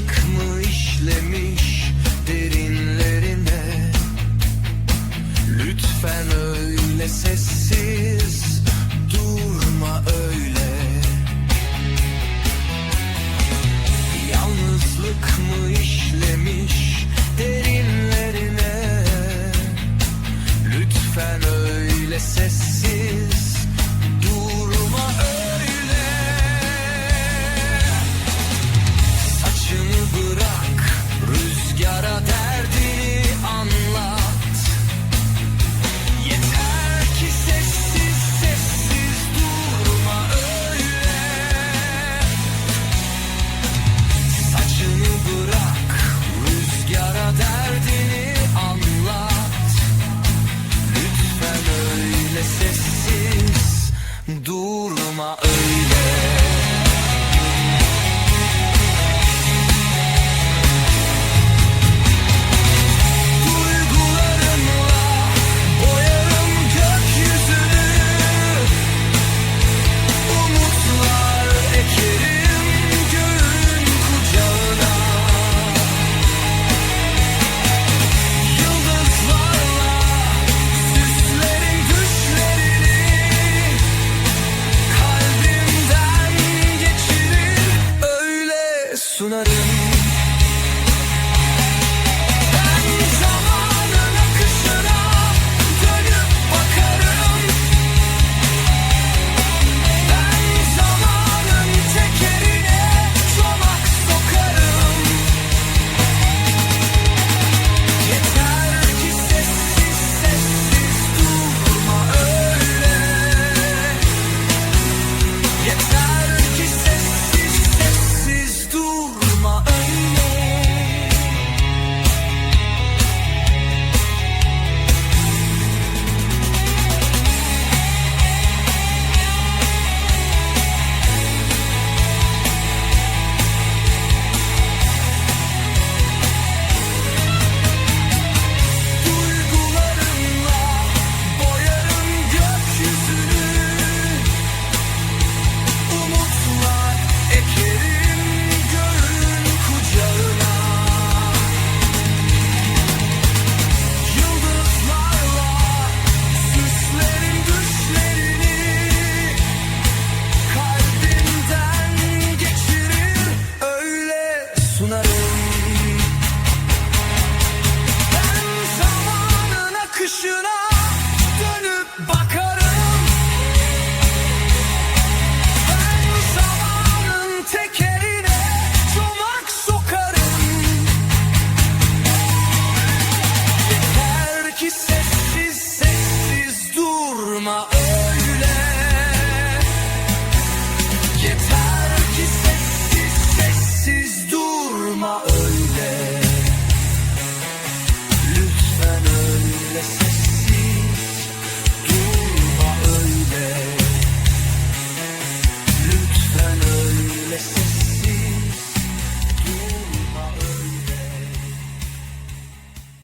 Kazık mı işlemiş derinlerine. Lütfen öyle sessiz durma öyle. My own. you know